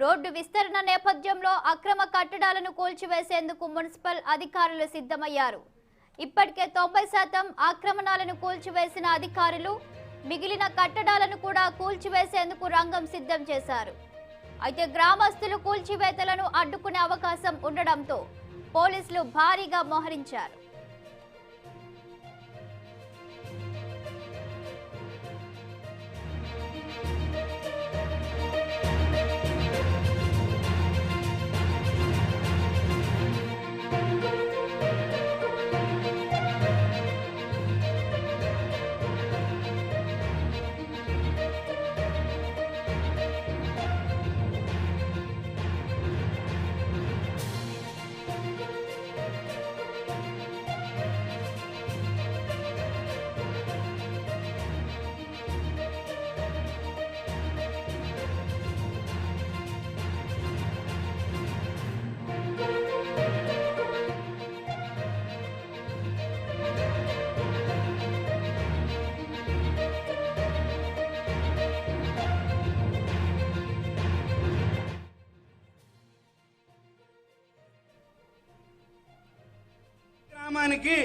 Road విస్తరణ నేపథ్యంలో అక్రమ కట్టడాలను కూల్చివేసేందుకు మున్సిపల్ అధికారులు సిద్ధమయ్యారు. ఇప్పటికే తొంభై శాతం ఆక్రమణాలను కూల్చివేసిన అధికారులు మిగిలిన కట్టడాలను కూడా కూల్చివేసేందుకు రంగం సిద్ధం చేశారు. అయితే గ్రామస్తులు కూల్చివేతలను అడ్డుకునే అవకాశం ఉండడంతో పోలీసులు భారీగా మోహరించారు. గ్రామానికి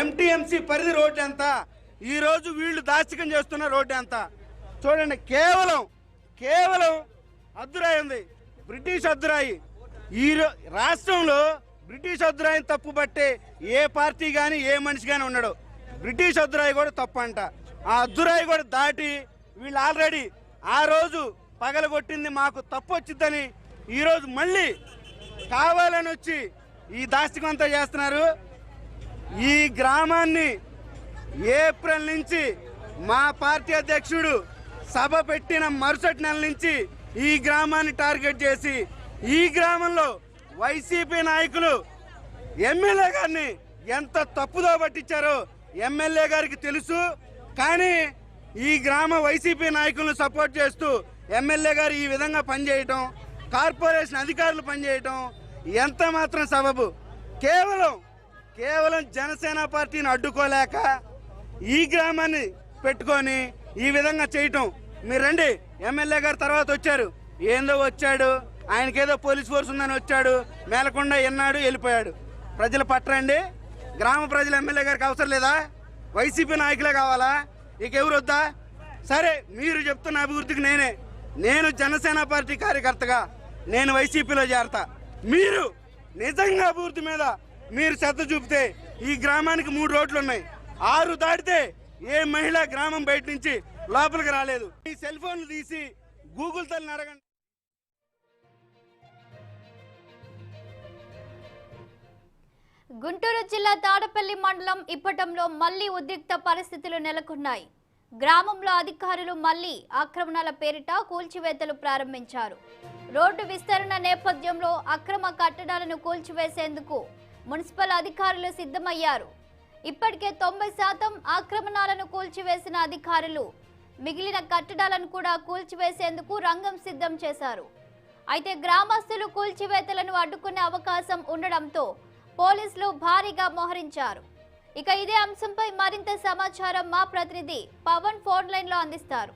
ఎంటీఎంసీ పరిధి రోడ్డు ఎంత? ఈరోజు వీళ్ళు దాచికం చేస్తున్న రోడ్డు ఎంత? చూడండి కేవలం కేవలం అద్దురాయి ఉంది. బ్రిటిష్ అద్దురాయి. ఈ రాష్ట్రంలో బ్రిటిష్ అద్దురాయిని తప్పు పట్టే ఏ పార్టీ కానీ ఏ మనిషి కానీ ఉండడు. బ్రిటిష్ అద్దురాయి కూడా తప్పు అంట ఆ అద్దురాయి కూడా దాటి వీళ్ళు ఆల్రెడీ ఆ రోజు పగలగొట్టింది మాకు తప్పు వచ్చిందని ఈరోజు మళ్ళీ కావాలని వచ్చి ఈ దాస్తికం అంతా చేస్తున్నారు. ఈ గ్రామాన్ని ఏప్రిల్ నుంచి మా పార్టీ అధ్యక్షుడు సభ పెట్టిన మరుసటి నెల నుంచి ఈ గ్రామాన్ని టార్గెట్ చేసి ఈ గ్రామంలో వైసీపీ నాయకులు ఎమ్మెల్యే గారిని ఎంత తప్పుదో పట్టించారో ఎమ్మెల్యే గారికి తెలుసు. కానీ ఈ గ్రామ వైసీపీ నాయకులను సపోర్ట్ చేస్తూ ఎమ్మెల్యే గారు ఈ విధంగా పనిచేయటం కార్పొరేషన్ అధికారులు పనిచేయటం ఎంత మాత్రం సబబు. కేవలం కేవలం జనసేన పార్టీని అడ్డుకోలేక ఈ గ్రామాన్ని పెట్టుకొని ఈ విధంగా చేయటం. మీరు రండి. ఎమ్మెల్యే గారు తర్వాత వచ్చారు. ఏందో వచ్చాడు. ఆయనకేదో పోలీస్ ఫోర్స్ ఉందని వచ్చాడు. మేలకుండా ఎన్నాడు వెళ్ళిపోయాడు. ప్రజలు పట్టరండి. గ్రామ ప్రజలు ఎమ్మెల్యే గారికి అవసరం లేదా? వైసీపీ నాయకులే కావాలా? ఇక ఎవరు వద్దా? సరే మీరు చెప్తున్న అభివృద్ధికి నేనే. నేను జనసేన పార్టీ కార్యకర్తగా నేను వైసీపీలో చేరతా. మీరు నిజంగా అభివృద్ధి మీద మీరు శ్రద్ధ చూపితే ఈ గ్రామానికి మూడు రోడ్లు ఉన్నాయి. ఆరు దాటితే ఏ మహిళ గ్రామం బయట నుంచి లోపలికి రాలేదు. ఈ సెల్ ఫోన్లు తీసి గూగుల్ తల్లిని అడగండి. గుంటూరు జిల్లా తాడపల్లి మండలం ఇప్పటంలో మళ్ళీ ఉద్రిక్త పరిస్థితులు నెలకొన్నాయి. గ్రామంలో అధికారులు మళ్ళీ ఆక్రమణల పేరిట కూల్చివేతలు ప్రారంభించారు. రోడ్డు విస్తరణ నేపథ్యంలో అక్రమ కట్టడాలను కూల్చివేసేందుకు మున్సిపల్ అధికారులు సిద్ధమయ్యారు. ఇప్పటికే తొంభై శాతం ఆక్రమణాలను కూల్చివేసిన అధికారులు మిగిలిన కట్టడాలను కూడా కూల్చివేసేందుకు రంగం సిద్ధం చేశారు. అయితే గ్రామస్తులు కూల్చివేతలను అడ్డుకునే అవకాశం ఉండడంతో పోలీసులు భారీగా మోహరించారు. ఇక ఇదే అంశంపై మరింత సమాచారం మా ప్రతినిధి పవన్ ఫోన్ లైన్లో అందిస్తారు.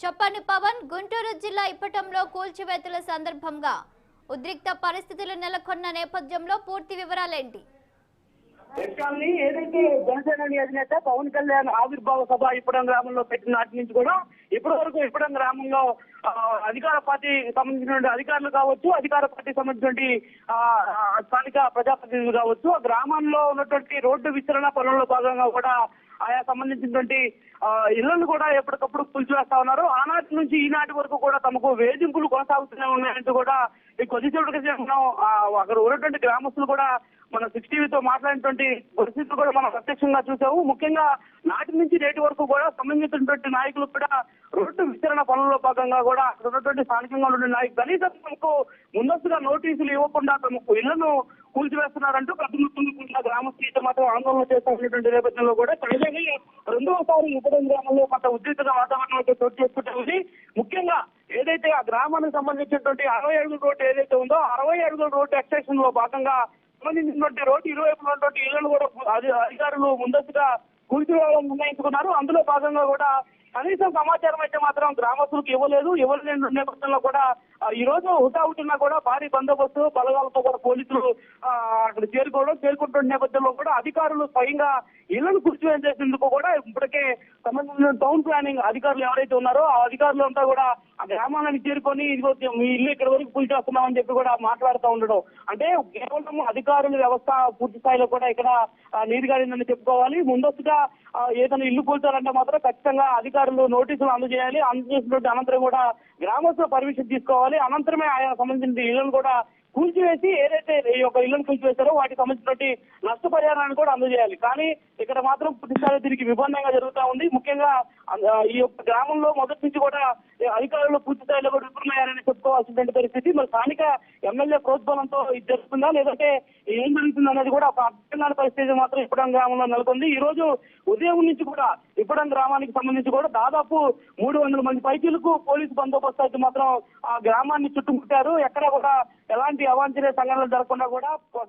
చెప్పండి పవన్ గుంటూరు జిల్లా ఇప్పటంలో కూల్చివేతల సందర్భంగా ఉద్రిక్త పరిస్థితులు నెలకొన్న నేపథ్యంలో పూర్తి వివరాలేంటి? ఎక్కాలని ఏదైతే జనసేన అధినేత పవన్ కళ్యాణ్ ఆవిర్భావ సభ ఇప్పుడం గ్రామంలో పెట్టిన నాటి నుంచి కూడా ఇప్పటి వరకు ఇప్పడం గ్రామంలో అధికార పార్టీ సంబంధించినటువంటి అధికారులు కావచ్చు అధికార పార్టీ సంబంధించినటువంటి స్థానిక ప్రజాప్రతినిధులు కావచ్చు ఆ గ్రామంలో ఉన్నటువంటి రోడ్డు విస్తరణ పనుల్లో భాగంగా కూడా ఆయా సంబంధించినటువంటి ఇళ్ళను కూడా ఎప్పటికప్పుడు కూల్చివేస్తా ఉన్నారు. ఆనాటి నుంచి ఈనాటి వరకు కూడా తమకు వేధింపులు కొనసాగుతూనే ఉన్నాయంటూ కూడా ఈ కొద్దిసేపటి మనం అక్కడ ఉన్నటువంటి గ్రామస్తులు కూడా మన సిక్స్ టీవీతో మాట్లాడినటువంటి పరిస్థితులు కూడా మనం ప్రత్యక్షంగా చూసాము ముఖ్యంగా నాటి నుంచి నేటి వరకు కూడా సంబంధించినటువంటి నాయకులు కూడా రోడ్డు విస్తరణ పనుల్లో భాగంగా కూడా అక్కడ ఉన్నటువంటి స్థానికంగా ఉన్న నాయకులు కనీసం తమకు ముందస్తుగా నోటీసులు ఇవ్వకుండా తమకు ఇళ్ళను కూల్చివేస్తున్నారంటూ పెద్ద మొత్తంలో కూడా గ్రామస్తులు మాత్రం ఆందోళన చేస్తున్నటువంటి నేపథ్యంలో కూడా తాజాగా రెండవసారి ఉపడం గ్రామంలో కొంత ఉద్రిక్త వాతావరణం అయితే చోటు చేసుకుంటూ ఉంది. ముఖ్యంగా ఏదైతే ఆ గ్రామానికి సంబంధించినటువంటి అరవై అడుగుల రోడ్డు ఏదైతే ఉందో అరవై అడుగుల రోడ్డు ఎక్స్టెన్షన్లో భాగంగా సంబంధించినటువంటి రోడ్డు ఇరువైపు ఉన్నటువంటి ఇళ్ళను కూడా అధికారులు ముందస్తుగా కూల్చివేయాలని నిర్ణయించుకున్నారు. అందులో భాగంగా కూడా కనీసం సమాచారం అయితే మాత్రం గ్రామస్తులకు ఇవ్వలేదు. ఇవ్వలేని నేపథ్యంలో కూడా ఈ రోజు హుటాహుటిన కూడా భారీ బందోబస్తు బలగాలతో కూడా పోలీసులు అక్కడ చేరుకోవడం చేరుకుంటున్న నేపథ్యంలో కూడా అధికారులు స్వయంగా ఇళ్ళను కూర్చివేసేందుకు కూడా ఇప్పటికే సంబంధించిన టౌన్ ప్లానింగ్ అధికారులు ఎవరైతే ఉన్నారో ఆ అధికారులు అంతా కూడా ఆ గ్రామాలను చేరుకొని ఇదిగో మీ ఇల్లు ఇక్కడ వరకు పూజ చేస్తున్నామని చెప్పి కూడా మాట్లాడుతూ ఉండడం. అంటే కేవలం అధికారుల వ్యవస్థ పూర్తి స్థాయిలో కూడా ఇక్కడ ఆ, నీరుగారిందని చెప్పుకోవాలి. ముందస్తుగా ఏదైనా ఇల్లు కూల్చాలంటే మాత్రం ఖచ్చితంగా అధికారులు నోటీసులు అందజేయాలి. అందజేసినటువంటి అనంతరం కూడా గ్రామస్తుల పర్మిషన్ తీసుకోవాలి. అనంతరమే ఆయా సంబంధించిన ఇళ్ళను కూడా కూల్చివేసి ఏదైతే ఈ యొక్క ఇళ్ళను కూల్చివేశారో వాటికి సంబంధించినటువంటి నష్టపరిహారాన్ని కూడా అందజేయాలి. కానీ ఇక్కడ మాత్రం పూర్తి స్థాయిలో దీనికి విభిన్నంగా జరుగుతా ఉంది. ముఖ్యంగా ఈ యొక్క గ్రామంలో మొదటి నుంచి కూడా అధికారులు పూర్తి స్థాయిలో కూడా విఫలమయ్యారని చెప్పుకోవాల్సినటువంటి పరిస్థితి. మరి స్థానిక ఎమ్మెల్యే ప్రోత్సాహంతో ఇది జరుగుతుందా? లేదంటే ఏం జరుగుతుంది అనేది కూడా ఒక పరిస్థితి మాత్రం ఇప్పడం గ్రామంలో నెలకొంది. ఈ రోజు ఉదయం నుంచి కూడా ఇప్పడం గ్రామానికి సంబంధించి కూడా దాదాపు మూడు వందల మంది పైకీలకు పోలీసు బందోబస్తు అయితే మాత్రం ఆ గ్రామాన్ని చుట్టుముట్టారు. ఎక్కడ కూడా ఎలాంటి అవాంఛనీయ సంఘటనలు జరగకుండా కూడా